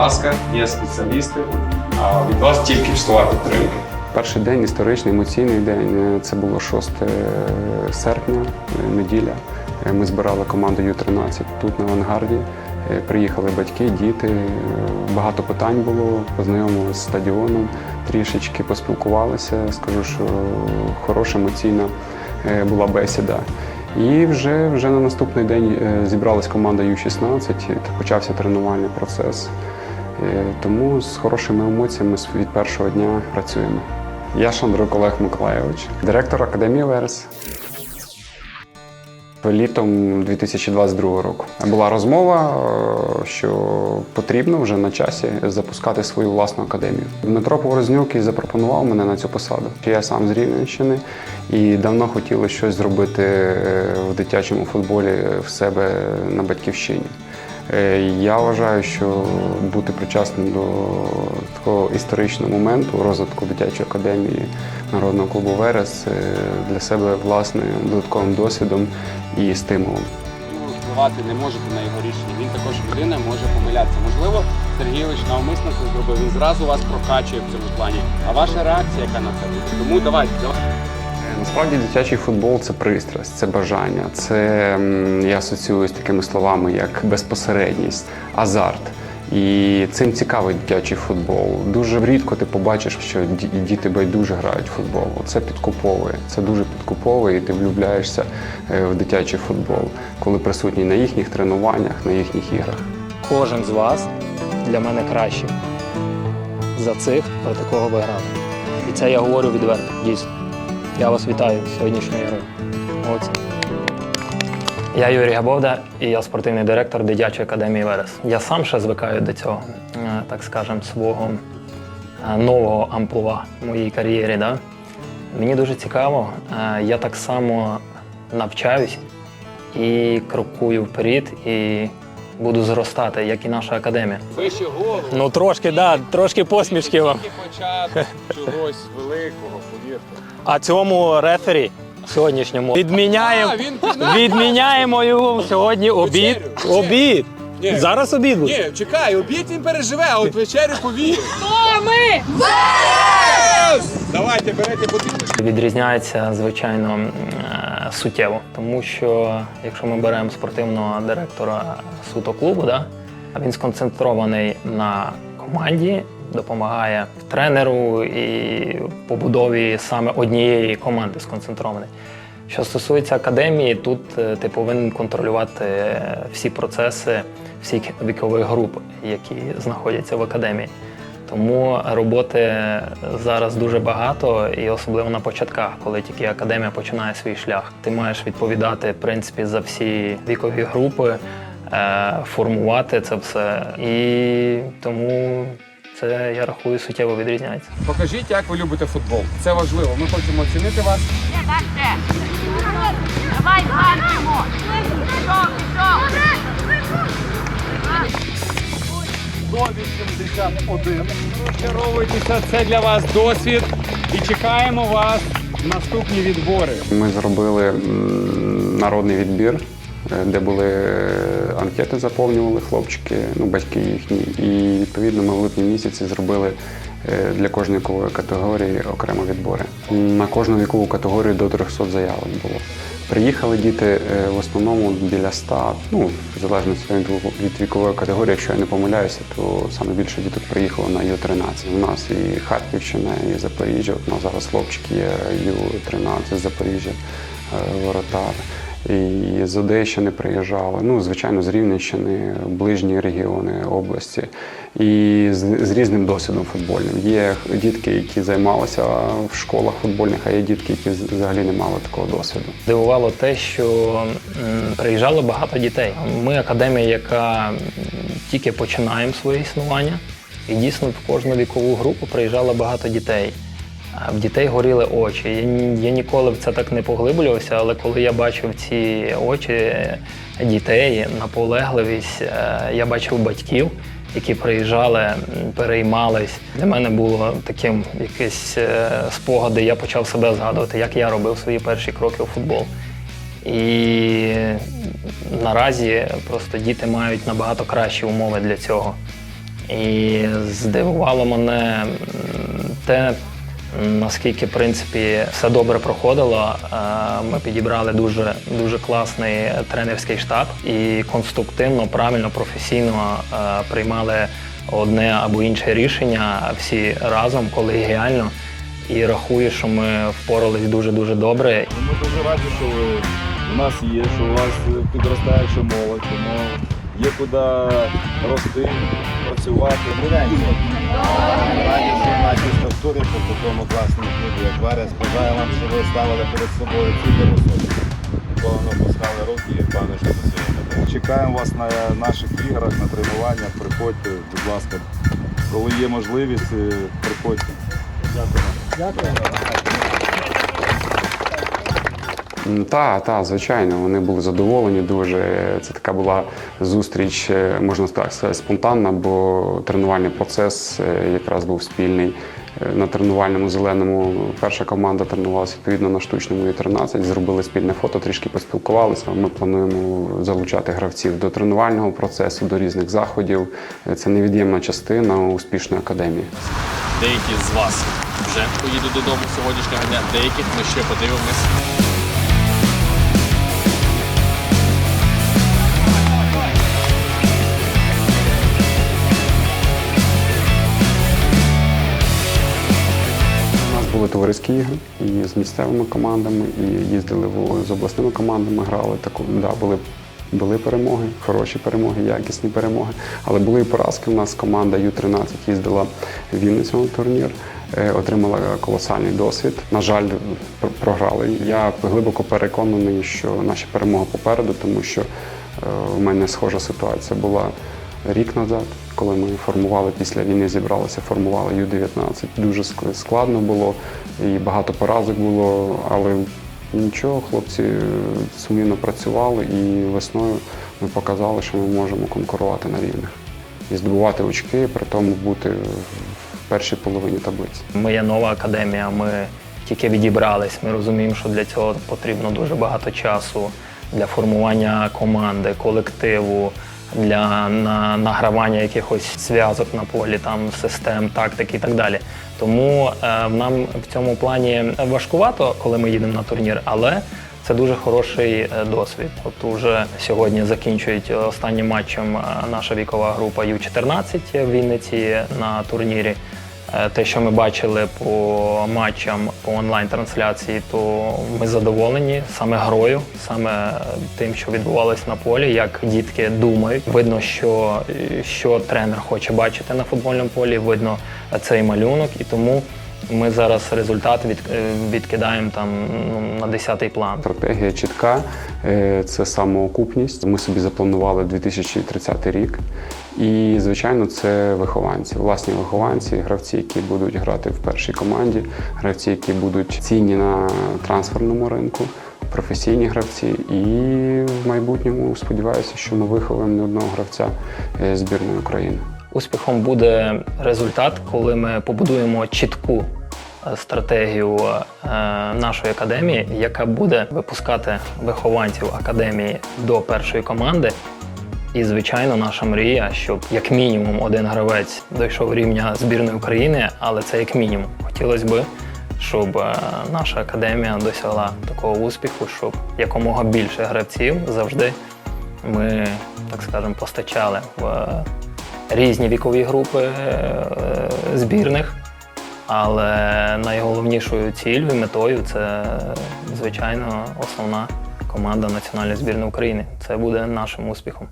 ласка, є спеціалісти, а від вас тільки слова підтримки. Перший день історичний, емоційний день. Е, Це було 6 серпня, е, неділя. Е, Ми збирали команду Ю-13 тут на авангарді. Е, Приїхали батьки, діти. Е, Багато питань було. Познайомилися з стадіоном, трішечки поспілкувалися. Скажу, що хороша емоційна е, була бесіда. І вже, вже на наступний день е, зібралась команда Ю-16, почався тренувальний процес. Е, Тому з хорошими емоціями від першого дня працюємо. Я Шандрук Олег Миколайович, директор Академії Верес. Літом 2022 року була розмова, е, що потрібно вже на часі запускати свою власну академію. Дмитро Поворознюк і запропонував мене на цю посаду. Я сам з Рівненщини і давно хотіли щось зробити е, в дитячому футболі в себе на батьківщині. Е, Я вважаю, що бути причасним до такого історичного моменту розвитку дитячої академії народного клубу Верес е, для себе власним додатковим досвідом і стимулом. Ну, впливати не можете на його рішення. Він також людина може помилятися. Можливо, Сергійович навмисно це зробив. Він зразу вас прокачує в цьому плані. А ваша реакція, яка на це буде? Тому давайте, давайте. Насправді дитячий футбол це пристрасть, це бажання. Це я асоціюю з такими словами, як безпосередність, азарт. І цим цікавий дитячий футбол. Дуже рідко ти побачиш, що діти байдуже грають в футбол. Це підкуповує. Це дуже підкуповує, і ти влюбляєшся е, в дитячий футбол, коли присутній на їхніх тренуваннях, на їхніх іграх. Кожен з вас для мене кращий за цих, проти кого ви грали. І це я говорю відверто, дійсно. Я вас вітаю з сьогоднішньою грою. Молодці. Я Юрій Габовда і я спортивний директор дитячої академії Верес. Я сам ще звикаю до цього, е, так скажемо, свого е, нового амплуа в моїй кар'єрі. Да? Мені дуже цікаво. Е, Я так само навчаюсь і крокую вперед, і буду зростати, як і наша академія. Вище голову. Ну трошки, да, трошки посмішки вам. Тільки початок чогось великого, повірте. А цьому рефері сьогоднішньому відміняємо, А, він відміняємо його сьогодні обід. Вечерю, Обід. Ні. Зараз обід буде. Ні, чекай, обід він переживе, а от вечерю повір. Хто ми? Давайте, берете бутилку. Відрізняється, звичайно, м, е, суттєво, тому що якщо ми беремо спортивного директора суто клубу, да, а він сконцентрований на команді, допомагає тренеру і побудові саме однієї команди сконцентрований. Що стосується академії, тут е, ти повинен контролювати е, всі процеси всіх вікових груп, які знаходяться в академії. Тому роботи зараз дуже багато, і особливо на початках, коли тільки академія починає свій шлях. Ти маєш відповідати в принципі за всі вікові групи, е, формувати це все. І тому це я рахую суттєво відрізняється. Покажіть, як ви любите футбол. Це важливо. Ми хочемо оцінити вас. Не так де. Давай пішов. 181. Розчаровуйтеся, це для вас досвід. І чекаємо вас в наступні відбори. Ми зробили народний відбір, е, де були е, анкети, заповнювали хлопчики, ну батьки їхні. І відповідно ми в липні місяці зробили е, для кожної вікової категорії окремо відбори. На кожну вікову категорію до 300 заявок було. Приїхали діти е, в основному біля 100, ну, в залежності від вікової категорії, якщо я не помиляюся, то саме більше діток приїхало на Ю-13. У нас і Харківщина, і Запоріжжя. У нас зараз хлопчики є Ю-13 з Запоріжжя, е, Воротар. І з Одещини приїжджали, ну, звичайно, з Рівненщини, ближні регіони області. І з, з різним досвідом футбольним. Є дітки, які займалися в школах футбольних, а є дітки, які взагалі не мали такого досвіду. Дивувало те, що приїжджало багато дітей. Ми академія, яка тільки починаємо своє існування, і дійсно в кожну вікову групу приїжджало багато дітей. В дітей горіли очі. Я, я ніколи в це так не поглиблювався, але коли я бачив ці очі дітей, наполегливість, е, я бачив батьків, які приїжджали, переймались. Для мене було таким якесь е, спогади. Я почав себе згадувати, як я робив свої перші кроки у футбол. І наразі просто діти мають набагато кращі умови для цього. І здивувало мене те, наскільки в принципі все добре проходило. Е, Ми підібрали дуже, дуже класний тренерський штаб і конструктивно, правильно, професійно е, приймали одне або інше рішення всі разом, колегіально. І рахую, що ми впорались дуже-дуже добре. Ми дуже раді, що ви у нас є, що у вас підростаюча молодь, тому є куди рости, працювати. Нашій структурі по такому класному клубі, як Верес, бажаю вам, щоб ви ставили перед собою цілі високі. Ніколи не опускали руки і впевнений, що досягнете. Чекаємо вас на наших іграх, на тренуваннях. Приходьте, будь ласка. Коли є можливість, е, приходьте. Дякую. Так, так, звичайно, вони були задоволені дуже. Це така була зустріч, е, можна так сказати, спонтанна, бо тренувальний процес е, якраз був спільний. Е, На тренувальному зеленому перша команда тренувалася відповідно на штучному і 13 Зробили спільне фото, трішки поспілкувалися. Ми плануємо залучати гравців до тренувального процесу, до різних заходів. Це невід'ємна частина успішної академії. Деякі з вас вже поїдуть додому сьогоднішнього дня, деяких ми ще подивимось. Були товариські ігри і з місцевими командами, і їздили в- з обласними командами, грали. Таку, да, були, були перемоги, хороші перемоги, якісні перемоги. Але були і поразки. У нас команда Ю-13 їздила в Вінницю на турнір, е, отримала колосальний досвід. На жаль, пр- програли. Я глибоко переконаний, що наші перемоги попереду, тому що е, у мене схожа ситуація була рік назад, коли ми формували після війни, зібралися, формували Ю-19. Дуже складно було і багато поразок було, але нічого, хлопці е, сумлінно працювали і весною ми показали, що ми можемо конкурувати на рівних і здобувати очки, при тому бути в першій половині таблиці. Ми є нова академія, ми тільки відібрались. Ми розуміємо, що для цього потрібно дуже багато часу для формування команди, колективу, для на, награвання якихось зв'язок на полі, там систем, тактики і так далі. Тому е, нам в цьому плані важкувато, коли ми їдемо на турнір, але це дуже хороший е, досвід. От уже сьогодні закінчують останнім матчем е, наша вікова група Ю-14 в Вінниці на турнірі. Е, Те, що ми бачили по матчам по онлайн-трансляції, то ми задоволені саме грою, саме тим, що відбувалось на полі, як дітки думають. Видно, що, що тренер хоче бачити на футбольному полі, видно цей малюнок, і тому ми зараз результат від, е, відкидаємо там ну, на 10-й план. Стратегія чітка е, це самоокупність. Ми собі запланували 2030 рік. І, звичайно, це вихованці, власні вихованці, гравці, які будуть грати в першій команді, гравці, які будуть цінні на трансферному ринку, професійні гравці. І в майбутньому сподіваюся, що ми виховуємо не одного гравця е, збірної України. Успіхом буде результат, коли ми побудуємо чітку стратегію е, нашої академії, яка буде випускати вихованців академії до першої команди. І, звичайно, наша мрія, щоб як мінімум один гравець дійшов рівня збірної України, але це як мінімум. Хотілося б, щоб е, наша академія досягла такого успіху, щоб якомога більше гравців завжди ми, так скажемо, постачали в е, різні вікові групи збірних. Але найголовнішою ціллю метою це, звичайно, основна команда національної збірної України. Це буде нашим успіхом.